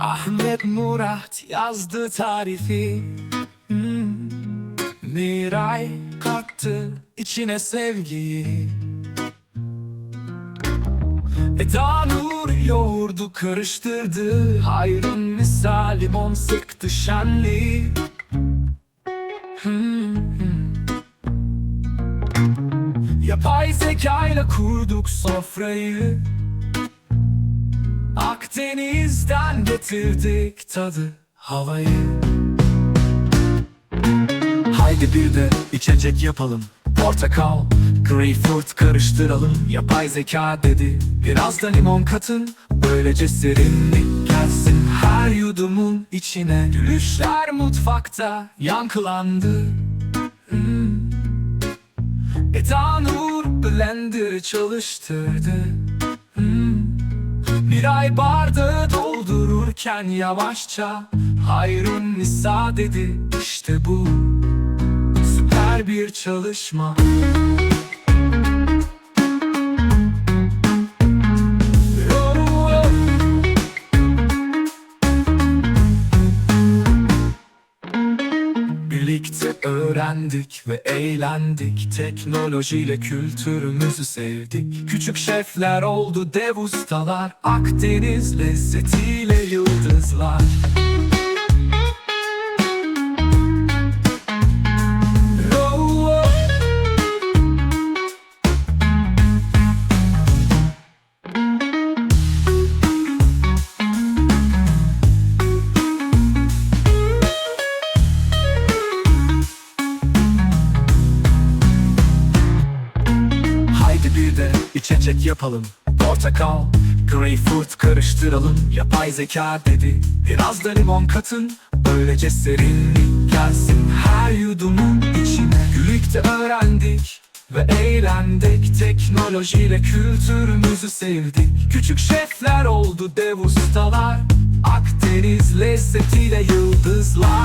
Ahmet Murat yazdı tarifi. Hmm. Miray kattı içine sevgiyi. Eda Nur yoğurdu karıştırdı. Hayrın misal limon sıktı şenli. Hmm. Yapay zekayla kurduk sofrayı Akdeniz'den getirdik tadı havayı. Haydi bir de içecek yapalım. Portakal, greyfurt karıştıralım. Yapay zeka dedi Biraz da limon katın. Böylece serinlik gelsin. Her yudumun içine Gülüşler mutfakta yankılandı. Hmm. Eda blender çalıştırdı. Miray bardağı doldururken yavaşça Hayrun Nisa dedi. İşte bu. Süper bir çalışma Birlikte öğrendik ve eğlendik. Teknolojiyle kültürümüzü sevdik. Küçük şefler oldu dev ustalar. Akdeniz lezzetiyle yıldızlar içecek yapalım. Portakal, greyfurt karıştıralım. Yapay zeka dedi Biraz da limon katın. Böylece serinlik gelsin her yudumun içine. Birlikte öğrendik ve eğlendik. Teknolojiyle kültürümüzü sevdik. Küçük şefler oldu dev ustalar. Akdeniz lezzetiyle yıldızlar